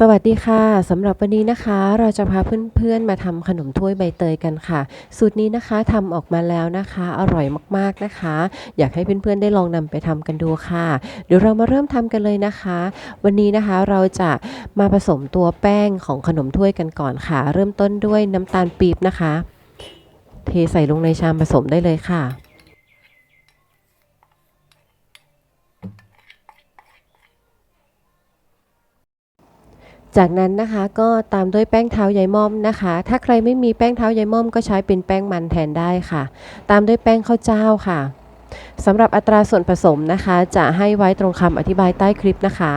สวัสดีค่ะสำหรับวันนี้นะคะ เราจะพาเพื่อนๆมาทำขนมถ้วยใบเตยกันค่ะ สูตรนี้นะคะทำออกมาแล้วนะคะ อร่อยมากๆนะคะ อยากให้เพื่อนๆได้ลองนำไปทำกันดูค่ะ เดี๋ยวเรามาเริ่มทำกันเลยนะคะ วันนี้นะคะเราจะมาผสมตัวแป้งของขนมถ้วยกันก่อนค่ะ เริ่มต้นด้วยน้ำตาลปี๊บนะคะ เทใส่ลงในชามผสมได้เลยค่ะ จากนั้นนะคะก็ตามด้วยแป้งเท้ายายม่อมนะคะ ถ้าใครไม่มีแป้งเท้ายายม่อมก็ใช้เป็นแป้งมันแทนได้ค่ะ ตามด้วยแป้งข้าวเจ้าค่ะสำหรับอัตราส่วนผสมนะคะ จะให้ไว้ตรงคำอธิบายใต้คลิปนะคะ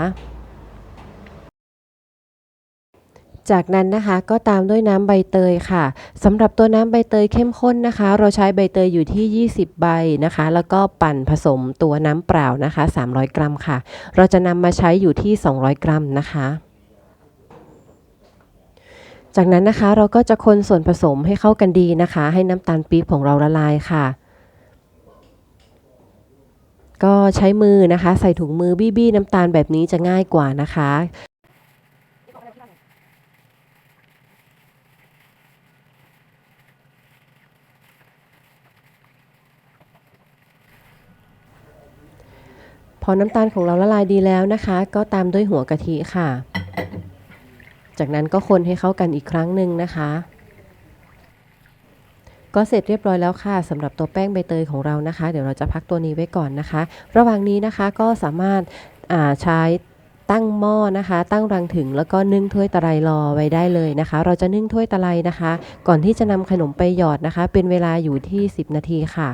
จากนั้นนะคะก็ตามด้วยน้ำใบเตยค่ะสำหรับตัวน้ำใบเตยเข้มข้นนะคะ เราใช้ใบเตยอยู่ที่ 20 ใบนะคะ แล้วก็ปั่นผสมตัวน้ำเปล่านะคะ 300 กรัมค่ะ เราจะนำมาใช้อยู่ที่ 200 กรัมนะคะ จากนั้นนะคะเราก็จะคนส่วนผสมให้เข้ากันดีนะคะ ให้น้ำตาลปี๊บของเราละลายค่ะ ก็ใช้มือนะคะ ใส่ถุงมือบี้บี้น้ำตาลแบบนี้จะง่ายกว่านะคะพอน้ำตาลของเราละลายดีแล้วนะคะ ก็ตามด้วยหัวกะทิค่ะ จากนั้นก็คนให้เข้ากันอีกครั้งหนึ่งนะคะ ก็เสร็จเรียบร้อยแล้วค่ะสำหรับตัวแป้งใบเตยของเรานะคะ เดี๋ยวเราจะพักตัวนี้ไว้ก่อนนะคะ ระหว่างนี้นะคะก็สามารถใช้ตั้งหม้อนะคะ ตั้งรังถึงแล้วก็นึ่งถ้วยตะไลรอไว้ได้เลยนะคะ เราจะนึ่งถ้วยตะไลนะคะ ก่อนที่จะนำขนมไปหยอดนะคะ เป็นเวลาอยู่ที่ 10 นาทีค่ะ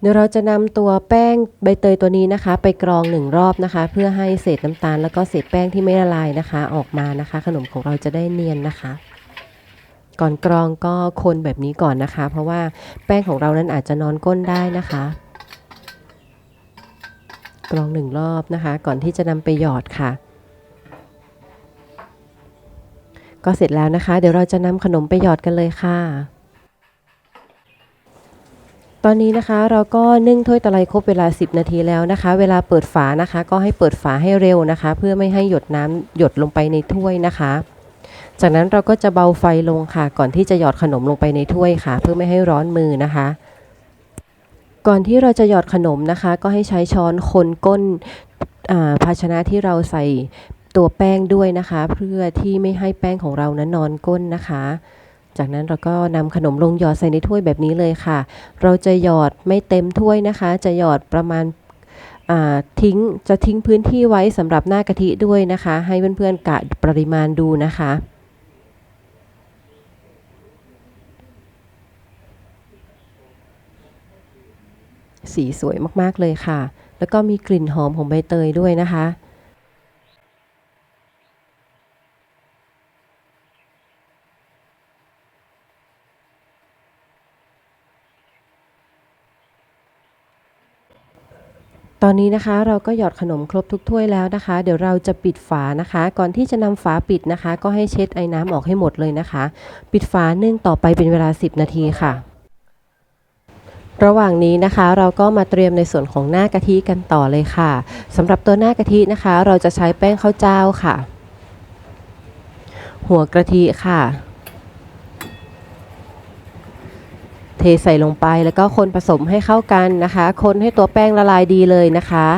เดี๋ยวเราจะนำตัวแป้งใบเตยตัวนี้นะคะ ไปกรองหนึ่งรอบนะคะ เพื่อให้เศษน้ำตาลแล้วก็เศษแป้งที่ไม่ละลายนะคะ ออกมานะคะ ขนมของเราจะได้เนียนนะคะ ก่อนกรองก็คนแบบนี้ก่อนนะคะ เพราะว่าแป้งของเรานั้นอาจจะนอนก้นได้นะคะ กรองหนึ่งรอบนะคะ ก่อนที่จะนำไปหยอดค่ะ ก็เสร็จแล้วนะคะ เดี๋ยวเราจะนำขนมไปหยอดกันเลยค่ะ อนนี้นะคะเราก็นึ่งถ้วยตะไลครบเวลา 10 นาทีแล้วนะคะ เวลาเปิดฝานะคะ ก็ให้เปิดฝาให้เร็วนะคะ เพื่อไม่ให้หยดน้ำหยดลงไปในถ้วยนะคะ จากนั้นเราก็จะเบาไฟลงค่ะ ก่อนที่จะหยอดขนมลงไปในถ้วยค่ะ เพื่อไม่ให้ร้อนมือนะคะก่อนที่เราจะหยอดขนมนะคะ ก็ให้ใช้ช้อนคนก้นภาชนะที่เราใส่ตัวแป้งด้วยนะคะ เพื่อที่ไม่ให้แป้งของเรานั้นนอนก้นนะคะ จากนั้นเราก็นำขนมลงหยอดใส่ในถ้วยแบบนี้เลยค่ะ เราจะหยอดไม่เต็มถ้วยนะคะ จะหยอดประมาณทิ้งจะทิ้งพื้นที่ไว้สำหรับหน้ากะทิด้วยนะคะ ให้เพื่อนๆกะปริมาณดูนะคะสีสวยมาก ๆ เลยค่ะ แล้วก็มีกลิ่นหอมของใบเตยด้วยนะคะ ตอนนี้นะคะเราก็หยอดขนมครบทุกถ้วยแล้วนะคะ เดี๋ยวเราจะปิดฝานะคะ ก่อนที่จะนำฝาปิดนะคะ ก็ให้เช็ดไอ้น้ำออกให้หมดเลยนะคะ ปิดฝานึ่งต่อไปเป็นเวลา 10 นาทีค่ะ ระหว่างนี้นะคะ เราก็มาเตรียมในส่วนของหน้ากะทิกันต่อเลยค่ะสำหรับตัวหน้ากะทินะคะ เราจะใช้แป้งข้าวเจ้าค่ะ หัวกะทิค่ะ เทใส่ลงไปแล้วก็คนผสมให้เข้ากันนะคะ คนให้ตัวแป้งละลายดีเลยนะคะ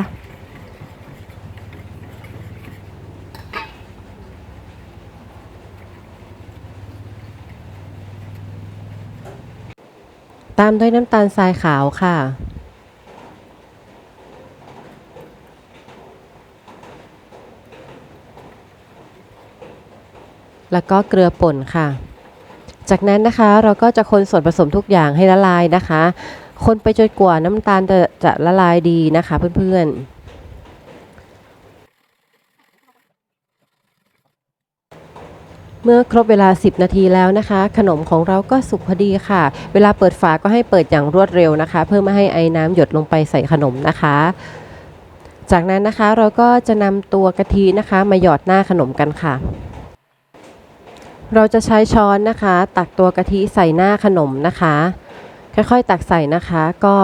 ตามด้วยน้ำตาลทรายขาวค่ะแล้วก็เกลือป่นค่ะ จากนั้นนะคะเราก็จะคนส่วนผสมทุกอย่างให้ละลายนะคะ คนไปจนกว่าน้ำตาลจะจะละลายดีนะคะเพื่อนๆเมื่อครบเวลา 10 นาทีแล้วนะคะ ขนมของเราก็สุกพอดีค่ะ เวลาเปิดฝาก็ให้เปิดอย่างรวดเร็วนะคะ เพื่อไม่ให้ไอ้น้ำหยดลงไปใส่ขนมนะคะ จากนั้นนะคะเราก็จะนำตัวกะทินะคะ มาหยอดหน้าขนมกันค่ะ เราจะใช้ช้อนนะคะ ตักตัวกะทิใส่หน้าขนมนะคะ ค่อยๆ ตักใส่นะคะ ก็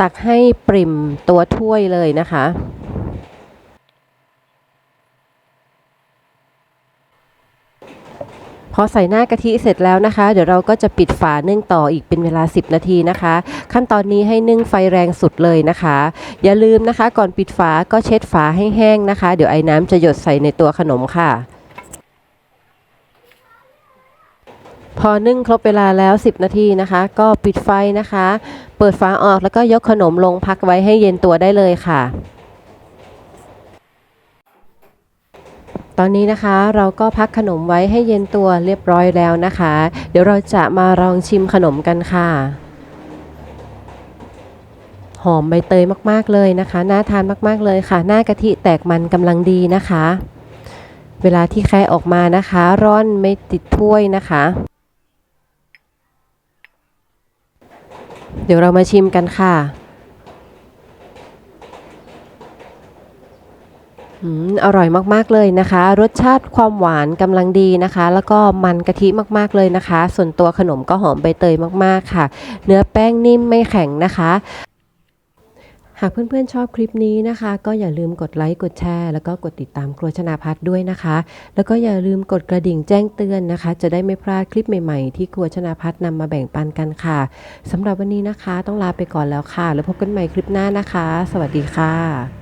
ตักให้ปริ่มตัวถ้วยเลยนะคะ พอใส่หน้ากะทิเสร็จแล้วนะคะ เดี๋ยวเราก็จะปิดฝาเนื่องต่ออีกเป็นเวลา 10 นาทีนะคะ ขั้นตอนนี้ให้นึ่งไฟแรงสุดเลยนะคะ อย่าลืมนะคะ ก่อนปิดฝาก็เช็ดฝาให้แห้งนะคะ เดี๋ยวไอ้น้ำจะหยดใส่ในตัวขนมค่ะ พอนึ่งครบเวลาแล้ว 10 นาทีนะคะ ก็ปิดไฟนะคะ เปิดฝาออกแล้วก็ยกขนมลงพักไว้ให้เย็นตัวได้เลยค่ะ ตอนนี้นะคะเราก็พักขนมไว้ให้เย็นตัวเรียบร้อยแล้วนะคะ เดี๋ยวเราจะมาลองชิมขนมกันค่ะหอมใบเตยมากๆเลยนะคะ น่าทานมากๆเลยค่ะ หน้ากะทิแตกมันกำลังดีนะคะ เวลาที่แค่ออกมานะคะ ร่อนไม่ติดถ้วยนะคะ เดี๋ยวเรามาชิมกันค่ะอร่อยมากๆเลยนะคะ รสชาติความหวานกำลังดีนะคะ แล้วก็มันกะทิมากๆเลยนะคะ ส่วนตัวขนมก็หอมใบเตยมากๆค่ะ เนื้อแป้งนิ่มไม่แข็งนะคะ หากเพื่อนๆชอบคลิปนี้นะคะ ก็อย่าลืมกดไลค์กดแชร์ แล้วก็กดติดตามครัวชนาพัฒด้วยนะคะ แล้วก็อย่าลืมกดกระดิ่งแจ้งเตือนนะคะ จะได้ไม่พลาดคลิปใหม่ๆที่ครัวชนาพัฒนำมาแบ่งปันกันค่ะสำหรับวันนี้นะคะ ต้องลาไปก่อนแล้วค่ะ แล้วพบกันใหม่คลิปหน้านะคะ สวัสดีค่ะ